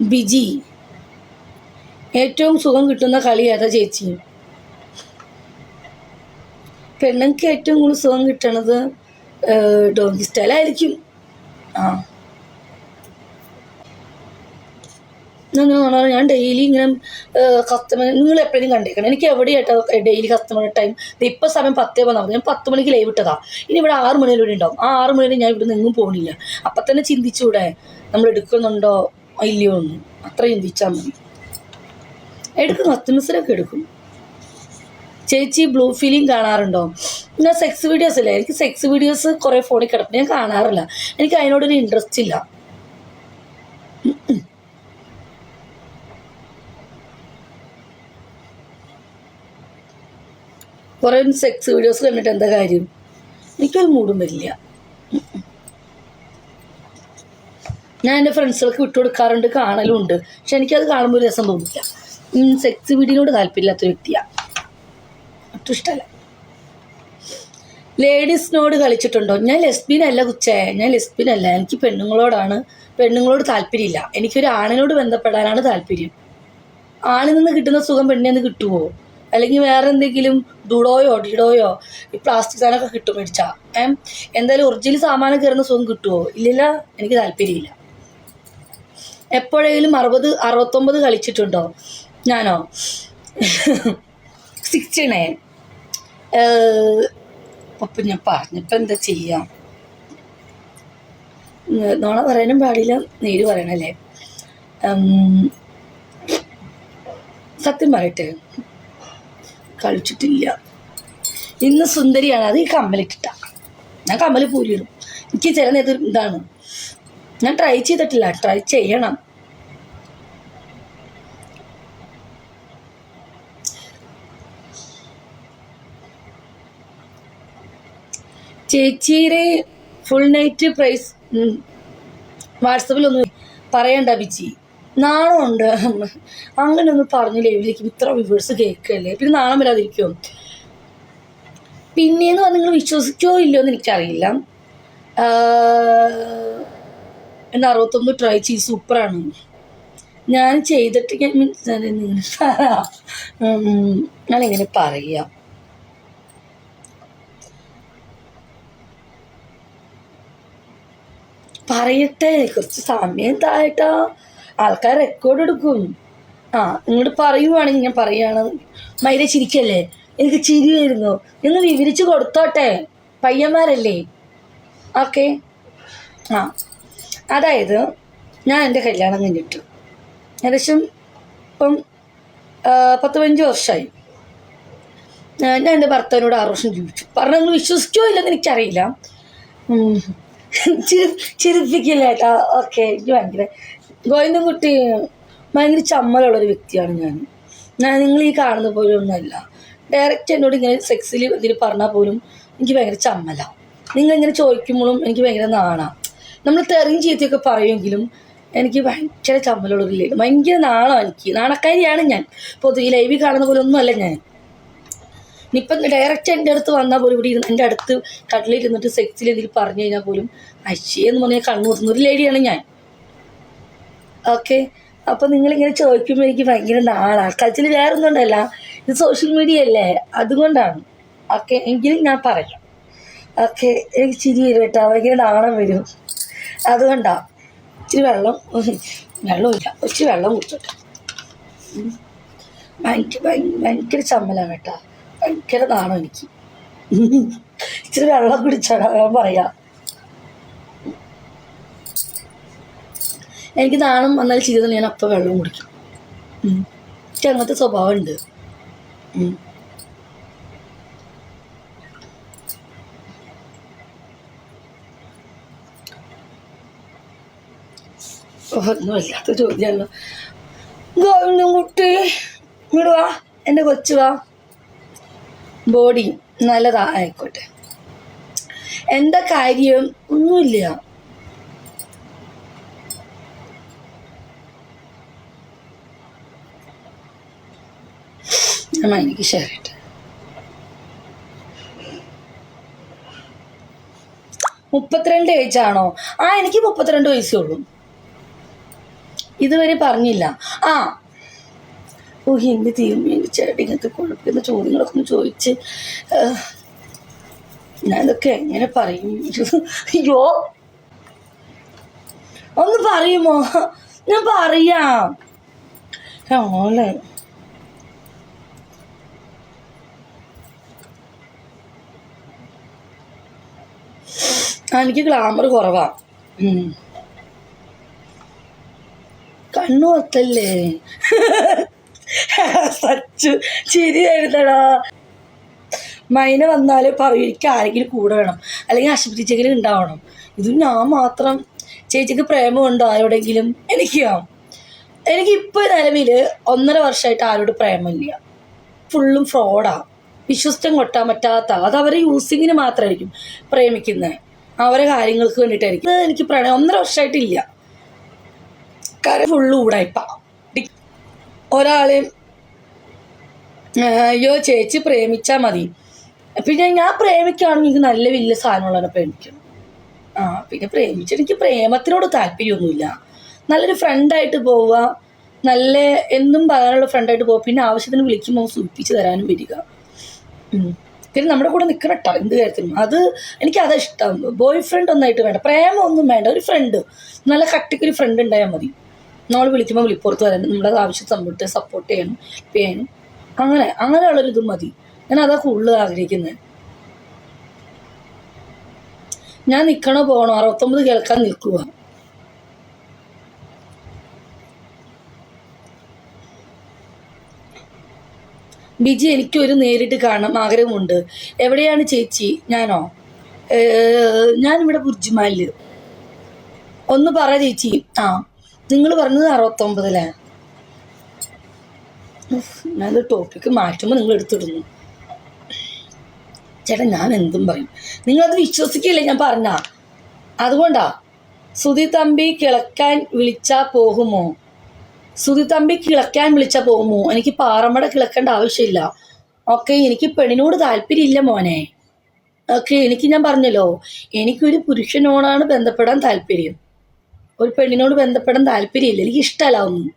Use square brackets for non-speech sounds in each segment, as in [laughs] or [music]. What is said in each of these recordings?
ബിജി. ഏറ്റവും സുഖം കിട്ടുന്ന കളി ഏതാ ചേച്ചി? പെണ്ണുങ്ങൾക്ക് ഏറ്റവും കൂടുതൽ സുഖം കിട്ടണത് ഡോങ്കി സ്റ്റൈലായിരിക്കും ആ. പറഞ്ഞാൽ ഞാൻ ഡെയിലി ഇങ്ങനെ കസ്റ്റമർ നിങ്ങൾ എപ്പോഴും കണ്ടേക്കണം. എനിക്ക് എവിടെയായിട്ടോ ഡെയിലി കസ്റ്റമർ ടൈം ഇപ്പം സമയം പത്തേ പതിനാറ് ഞാൻ പത്ത് മണിക്ക് ലൈവ് ഇട്ടതാ. ഇനി ഇവിടെ ആറ് മണി വരെ ഉണ്ടാവും. ആ ആറ് മണിയിൽ ഞാൻ ഇവിടെ നിന്നും പോകണില്ല അപ്പം തന്നെ ചിന്തിച്ചൂടെ? നമ്മൾ എടുക്കുന്നുണ്ടോ? ഇല്ലയോ എന്ന് അത്രയും ചിന്തിച്ചാൽ മതി. എടുക്കും കസ്റ്റമേഴ്സിനൊക്കെ എടുക്കും. ചേച്ചി ബ്ലൂ ഫീലിംഗ് കാണാറുണ്ടോ? ഞാൻ സെക്സ് വീഡിയോസ് അല്ലേ എനിക്ക് സെക്സ് വീഡിയോസ് കുറേ ഫോണിൽ കിടക്കും ഞാൻ കാണാറില്ല. എനിക്ക് അതിനോടൊരു ഇൻട്രസ്റ്റ് ഇല്ല. കുറേ സെക്സ് വീഡിയോസ് കണ്ടിട്ട് എന്താ കാര്യം? എനിക്കൊരു മൂടും വരില്ല. ഞാൻ എന്റെ ഫ്രണ്ട്സുകൾക്ക് വിട്ടുകൊടുക്കാറുണ്ട് കാണലും ഉണ്ട്. പക്ഷെ എനിക്കത് കാണുമ്പോൾ രസം തോന്നില്ല. സെക്സ് വീഡിയോനോട് താല്പര്യമില്ലാത്ത വ്യക്തിയാണ് ഒട്ടും ഇഷ്ടമല്ല. ലേഡീസിനോട് കളിച്ചിട്ടുണ്ടോ? ഞാൻ ലെസ്ബിൻ അല്ല കുച്ചേ. ഞാൻ ലെസ്ബിൻ അല്ല. എനിക്ക് പെണ്ണുങ്ങളോടാണ് പെണ്ണുങ്ങളോട് താല്പര്യമില്ല. എനിക്കൊരു ആണിനോട് ബന്ധപ്പെടാനാണ് താല്പര്യം. ആണിൽ നിന്ന് കിട്ടുന്ന സുഖം പെണ്ണിൽ നിന്ന് കിട്ടുമോ അല്ലെങ്കിൽ വേറെ എന്തെങ്കിലും ഡുഡോയോ ഡിഡോയോ ഈ പ്ലാസ്റ്റിക് സാധനമൊക്കെ കിട്ടും മേടിച്ചാൽ ഏ? എന്തായാലും ഒറിജിനൽ സാമാനം കയറുന്ന സുഖം കിട്ടുമോ ഇല്ലില്ല എനിക്ക് താല്പര്യമില്ല. എപ്പോഴെങ്കിലും അറുപത് അറുപത്തൊമ്പത് കളിച്ചിട്ടുണ്ടോ? ഞാനോ? സിക്സ്റ്റി നയൻ അപ്പം ഞാൻ പറഞ്ഞപ്പോൾ എന്താ ചെയ്യാം? നോണ പറയാനും പാടില്ല. നേര് പറയണല്ലേ? സത്യം പറയട്ടെ. കളിച്ചിട്ടില്ല. ഇന്ന് സുന്ദരിയാണ്. അത് ഈ കമ്മലിട്ടിട്ട. ഞാൻ കമ്മൽ പൂരിയിടും. എനിക്ക് ചില നേരത്തെ ഇതാണ്. ഞാൻ ട്രൈ ചെയ്തിട്ടില്ല. ട്രൈ ചെയ്യണം. ചേച്ചിയുടെ ഫുൾ നൈറ്റ് പ്രൈസ് വാട്സപ്പിലൊന്നും പറയണ്ട ബിജി ഉണ്ട്. അങ്ങനെ ഒന്നും പറഞ്ഞു ലൈവിലേക്ക് ഇത്ര വിവേഴ്സ് കേൾക്കല്ലേ? പിന്നെ നാളെ വരാതിരിക്കുമോ പിന്നെയെന്ന് പറഞ്ഞാൽ നിങ്ങൾ വിശ്വസിക്കോ ഇല്ലയോ എന്ന് എനിക്കറിയില്ല എന്റെ അറുപത്തൊന്ന് ട്രൈ ചെയ്ത് സൂപ്പറാണ് ഞാൻ ചെയ്തിട്ട് ഞാൻ മീൻസ് ഞാൻ എങ്ങനെ പറയാം. പറയട്ടെ കുറച്ച് സമയം താഴട്ടാ ആൾക്കാർ റെക്കോർഡ് എടുക്കും. ആ ഇങ്ങോട്ട് പറയുവാണെങ്കിൽ ഞാൻ പറയാണ് മൈര ചിരിക്കല്ലേ? എനിക്ക് ചിരിയായിരുന്നു. നിങ്ങൾ വിവരിച്ച് കൊടുത്തോട്ടെ? പയ്യന്മാരല്ലേ? ഓക്കെ. ആ അതായത് ഞാൻ എന്റെ കല്യാണം കഴിഞ്ഞിട്ട് ഏകദേശം ഇപ്പം പത്ത് പതിനഞ്ച് വർഷമായി ഞാൻ എന്റെ ഭർത്താവിനോട് ആറ് വർഷം ജീവിച്ചു. പറഞ്ഞു നിങ്ങൾ വിശ്വസിക്കോ ഇല്ലെന്ന് എനിക്കറിയില്ല. ഉം. ചിരി ചിരിപ്പിക്കില്ല കേട്ടോ ഓക്കെ എനിക്ക് ഭയങ്കര ഗോവിന്ദൻകുട്ടി ഭയങ്കര ചമ്മലുള്ളൊരു വ്യക്തിയാണ് ഞാൻ. ഞാൻ നിങ്ങൾ ഈ കാണുന്ന പോലെ ഒന്നുമല്ല. ഡയറക്റ്റ് എന്നോട് ഇങ്ങനെ സെക്സിൽ ഇതിൽ പറഞ്ഞാൽ പോലും എനിക്ക് ഭയങ്കര ചമ്മലാണ് നിങ്ങൾ ഇങ്ങനെ ചോദിക്കുമ്പോഴും എനിക്ക് ഭയങ്കര നാണാ. നമ്മൾ തെറിയും ചീത്തയൊക്കെ പറയുമെങ്കിലും എനിക്ക് ഭയങ്കര ചമ്മലുള്ളൊരു ലേഡി ഭയങ്കര നാണോ എനിക്ക്? നാണക്കാരിയാണ് ഞാൻ. പൊതുവെ ഈ ലൈവിൽ കാണുന്ന പോലെ ഒന്നുമല്ല ഞാൻ. ഇനിയിപ്പം ഡയറക്റ്റ് എന്റെ അടുത്ത് വന്നാൽ പോലും ഇവിടെ ഇരുന്ന് എന്റെ അടുത്ത് കടലിരുന്നിട്ട് സെക്സിൽ എന്തെങ്കിലും പറഞ്ഞു കഴിഞ്ഞാൽ പോലും അശ്ശി എന്ന് പറഞ്ഞാൽ കണ്ണൂർത്തുന്ന ഒരു ലേഡിയാണ് ഞാൻ. ഓക്കെ അപ്പം നിങ്ങളിങ്ങനെ ചോദിക്കുമ്പോൾ എനിക്ക് ഭയങ്കര നാളാണ് കച്ചിൽ വേറെ ഒന്നും ഉണ്ടല്ല. ഇത് സോഷ്യൽ മീഡിയ അല്ലേ? അതുകൊണ്ടാണ്. ഓക്കെ എങ്കിലും ഞാൻ പറയാം. ഓക്കെ എനിക്ക് ചിരി വരും കേട്ടോ. ഭയങ്കര നാണം വരും. അതുകൊണ്ടാണ് ഇച്ചിരി വെള്ളം വെള്ളമില്ല ഇച്ചിരി വെള്ളം കുടിച്ചോട്ടെ. ഭയങ്കര ഭയങ്കര ചമ്മലാണ് കേട്ടോ. ഭയങ്കര നാണം എനിക്ക്. ഇച്ചിരി വെള്ളം കുടിച്ചാടാ ഞാൻ പറയാം. എനിക്ക് നാണം വന്നാൽ ചെയ്തത് ഞാൻ അപ്പം വെള്ളം കുടിക്കും. എനിക്ക് അങ്ങനത്തെ സ്വഭാവമുണ്ട് ഒന്നും വല്ലാത്ത ചോദ്യമാണ് ഗോവിന്ദൻ കുട്ടി ഇങ്ങോട്ട് വാ എന്റെ കൊച്ചു വാ. ബോഡി നല്ലതാ ആയിക്കോട്ടെ. എന്താ കാര്യം? ഒന്നുമില്ല. എനിക്ക് ഷെയർ ചെയ്യട്ടെ. മുപ്പത്തിരണ്ട് ഏജ് ആണോ? ആ എനിക്ക് മുപ്പത്തിരണ്ട് വയസ്സേ ഉള്ളൂ. ഇതുവരെ പറഞ്ഞില്ല. ആ. ഓ ഹിന്ദി തീർന്നു എന്റെ ചേട്ടൻ ഇങ്ങനത്തെ കുഴപ്പമില്ല ചോദ്യങ്ങളൊക്കെ ഒന്ന് ചോദിച്ച് ഞാനിതൊക്കെ എങ്ങനെ പറയും? അയ്യോ. ഒന്ന് പറയുമോ? ഞാൻ പറയാം. ഓളെ എനിക്ക് ഗ്ലാമർ കുറവാണ്. കണ്ണു ഒത്തല്ലേ [laughs] സച്ചു ചിരി എഴുതടാ. മൈന വന്നാൽ പറയുക ആരെങ്കിലും കൂടെ വേണം. അല്ലെങ്കിൽ ആശുപത്രി ഉണ്ടാവണം. ഇത് ഞാൻ മാത്രം ചേച്ചിക്ക് പ്രേമമുണ്ടോ ആരോടെങ്കിലും? എനിക്കോ? എനിക്കിപ്പോൾ നിലവിൽ ഒന്നര വർഷമായിട്ട് ആരോട് പ്രേമമില്ല. ഫുള്ളും ഫ്രോഡാ. വിശ്വസ്തം കൊട്ടാൻ പറ്റാത്ത. അത് അവരെ യൂസിങ്ങിന് മാത്രമായിരിക്കും പ്രേമിക്കുന്നത് അവരെ കാര്യങ്ങൾക്ക് വേണ്ടിയിട്ടായിരിക്കും. എനിക്ക് പ്രണയം ഒന്നര വർഷമായിട്ടില്ല കാര്യം ഫുള്ള് ഊടായിപ്പ ഒരാളെയും അയ്യോ ചേച്ചി പ്രേമിച്ചാൽ മതി. പിന്നെ ഞാൻ പ്രേമിക്കുകയാണെങ്കിൽ എനിക്ക് നല്ല വലിയ സാധനമുള്ളവരെ പ്രേമിക്കണം. ആ പിന്നെ പ്രേമിച്ച എനിക്ക് പ്രേമത്തിനോട് താല്പര്യമൊന്നുമില്ല. നല്ലൊരു ഫ്രണ്ടായിട്ട് പോവുക. നല്ല എന്നും പറയാനുള്ള ഫ്രണ്ടായിട്ട് പോവുക. പിന്നെ ആവശ്യത്തിന് വിളിക്കുമ്പോൾ സൂചിപ്പിച്ച് തരാനും വരിക. പിന്നെ നമ്മുടെ കൂടെ നിൽക്കണം കേട്ടോ എന്ത് കാര്യത്തിനും. അത് എനിക്ക് അതാ ഇഷ്ടം. ബോയ് ഫ്രണ്ട് ഒന്നായിട്ട് വേണ്ട. പ്രേമം ഒന്നും വേണ്ട. ഒരു ഫ്രണ്ട് നല്ല കട്ടിക്കൊരു ഫ്രണ്ട് ഉണ്ടായാൽ മതി. നമ്മൾ വിളിക്കുമ്പോൾ വിളിപ്പുറത്ത് വരാൻ നമ്മുടെ ആവശ്യം സപ്പോർട്ട് സപ്പോർട്ട് ചെയ്യണം പേനും അങ്ങനെ അങ്ങനെയുള്ളൊരു ഇത് മതി. ഞാൻ അതാ കൂടുതൽ ആഗ്രഹിക്കുന്നത് ഞാൻ നിൽക്കണോ പോകണോ അറുപത്തൊമ്പത് കേൾക്കാൻ നിൽക്കുക ബിജി എനിക്കൊരു നേരിട്ട് കാണണം ആഗ്രഹമുണ്ട്. എവിടെയാണ് ചേച്ചി? ഞാനോ? ഞാനിവിടെ ബുർജിമാലിൽ ഒന്ന് പറ ചേച്ചി. ആ. നിങ്ങൾ പറഞ്ഞത് അറുപത്തൊമ്പതിലെ. ഞാനത് ടോപ്പിക്ക് മാറ്റുമ്പോൾ നിങ്ങൾ എടുത്തിടുന്നു. ചേട്ടാ ഞാൻ എന്തും പറയും. നിങ്ങളത് വിശ്വസിക്കില്ലേ ഞാൻ പറഞ്ഞ? അതുകൊണ്ടാ സുധി തമ്പി കിളക്കാൻ വിളിച്ചാ പോകുമോ? സുധി തമ്പി കിളക്കാൻ വിളിച്ചാ പോകുമോ? എനിക്ക് പാറമട കിളക്കേണ്ട ആവശ്യമില്ല. ഓക്കെ എനിക്ക് പെണ്ണിനോട് താല്പര്യമില്ല മോനെ. ഓക്കെ എനിക്ക് ഞാൻ പറഞ്ഞല്ലോ. എനിക്കൊരു പുരുഷനോടാണ് ബന്ധപ്പെടാൻ താല്പര്യം. ഒരു പെണ്ണിനോട് ബന്ധപ്പെടാൻ താല്പര്യമില്ല. എനിക്ക് ഇഷ്ടമല്ല ഒന്നും.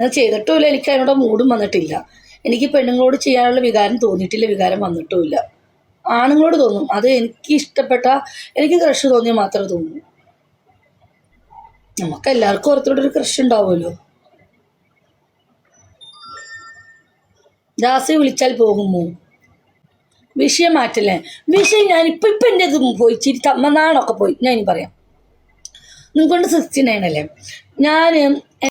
ഞാൻ ചെയ്തിട്ടുമില്ല. എനിക്ക് അതിനോട് മൂടും വന്നിട്ടില്ല. എനിക്ക് പെണ്ണുങ്ങളോട് ചെയ്യാനുള്ള വികാരം തോന്നിയിട്ടില്ല. വികാരം വന്നിട്ടുമില്ല. ആണുങ്ങളോട് തോന്നും. അത് എനിക്ക് ഇഷ്ടപ്പെട്ട എനിക്ക് ക്രഷ് തോന്നിയാൽ മാത്രമേ തോന്നൂ. നമുക്ക് എല്ലാവർക്കും ഓരോരുത്തരുടെ ഒരു ക്രഷ് ഉണ്ടാവുമല്ലോ. ദാസി വിളിച്ചാൽ പോകുമോ? വിഷയം മാറ്റല്ലേ? വിഷയം ഞാൻ ഇപ്പം ഇപ്പം എന്റെ ഇത് പോയി. ചിരി തമ്മനാണൊക്കെ പോയി. ഞാൻ ഇനി പറയാം. നിങ്ങൾക്കൊണ്ട് സിക്സ്റ്റി നയൻ അല്ലേ? ഞാൻ